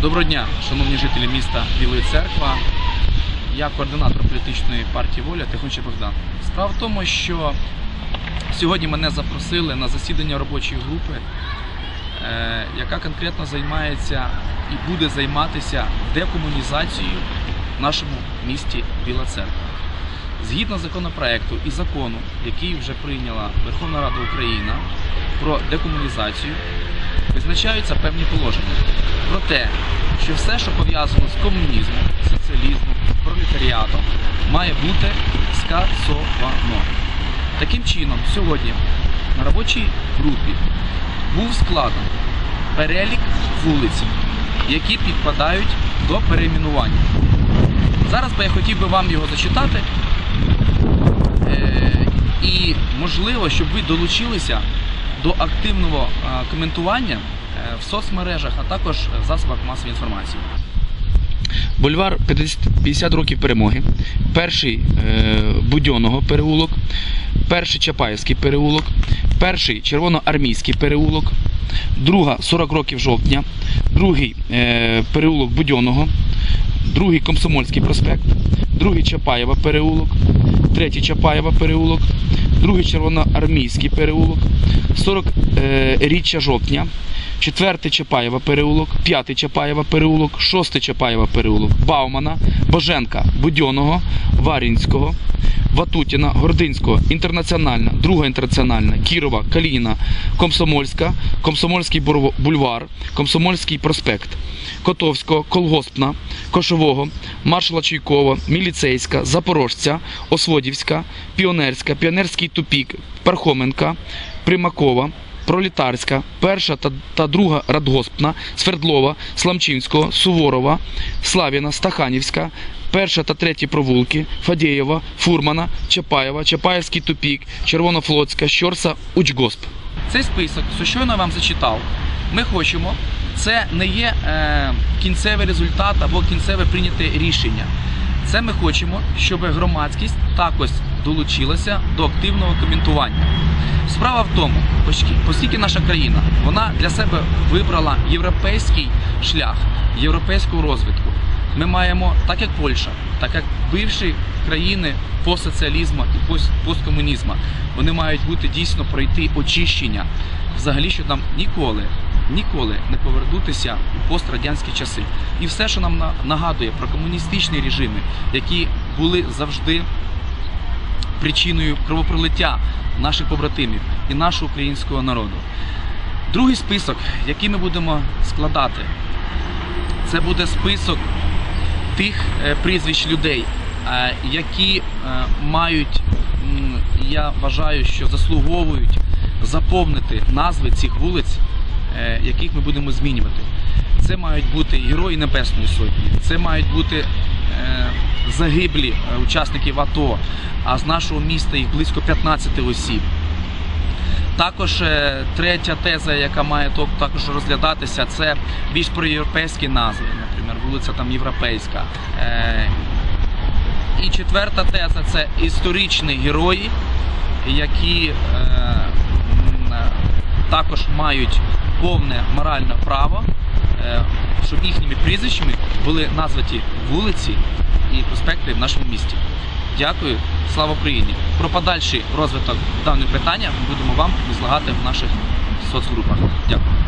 Доброго дня, шановні жителі міста Білої Церква. Я координатор політичної партії Воля Тихончий Богдан. Справа в тому, що сьогодні мене запросили на засідання робочої групи, е, яка конкретно займається і буде займатися декомунізацією в нашому місті Біла Церква. Згідно законопроекту і закону, який вже прийняла Верховна Рада України про декомунізацію, визначаються певні положення про те, що все, що пов'язано з комунізмом, соціалізмом, пролетаріатом, має бути скасовано. Таким чином, сьогодні на робочій групі був складений перелік вулиць, які підпадають до перейменування. Зараз би я хотів би вам його зачитати. Е, І можливо, щоб ви долучилися до активного е, коментування е, в соцмережах, а також в засобах масової інформації. Бульвар 50 50 років перемоги, перший е, Будьонного переулок, перший Чапаївський переулок, перший Червоноармійський переулок, друга 40 років жовтня, другий переулок Будьонного, другий Комсомольський проспект, другий Чапаєва переулок, третій Чапаєва переулок, другий Червоноармійський переулок, 40 е, річчя жовтня, четвертий Чапаєва переулок, п'ятий Чапаєва переулок, шостий Чапаєва переулок, Баумана, Боженка, Будьоного, Варінського, Ватутіна, Гординського, Інтернаціональна, Друга інтернаціональна, Кірова, Калініна, Комсомольська, Комсомольський бульвар, Комсомольський проспект, Котовського, Колгоспна, Кошового, Маршала Чуйкова, Міліцейська, Запорожця, Осводівська, Піонерська, Піонерський тупік, Пархоменка, Примакова, Пролітарська, перша та, та друга Радгоспна, Свердлова, Сламчинського, Суворова, Славіна, Стаханівська, перша та третя провулки, Фадєєва, Фурмана, Чапаєва, Чапаєвський тупік, Червонофлотська, Щорса, Учгосп. Цей список, що щойно вам зачитав, ми хочемо. Це не є е, кінцевий результат або кінцеве прийняте рішення. Це ми хочемо, щоб громадськість також долучилася до активного коментування. Справа в тому, оскільки- наша країна вона для себе вибрала європейський шлях, європейську розвитку. Ми маємо, так як Польща, так як бивші країни постсоціалізму і пост- посткомунізму, вони мають бути дійсно пройти очищення. Взагалі, щоб нам ніколи, ніколи не повернутися у пострадянські часи. І все, що нам на- нагадує про комуністичні режими, які були завжди причиною кровопролиття наших побратимів і нашого українського народу. Другий список, який ми будемо складати, це буде список тих е, прізвищ людей, е, які е, мають, я вважаю, що заслуговують заповнити назви цих вулиць, яких ми будемо змінювати. Це мають бути герої Небесної Сотні, це мають бути е, загиблі е, учасників АТО, а з нашого міста їх близько 15 осіб. Також е, третя теза, яка має також розглядатися, це більш про європейські назви, наприклад, вулиця там Європейська. Е, І четверта теза це історичні герої, які е, е, також мають повне моральне право, е, щоб їхніми прізвищами були назваті вулиці і проспекти в нашому місті. Дякую, слава Україні! Про подальший розвиток даного питання ми будемо вам розлагати в наших соцгрупах. Дякую.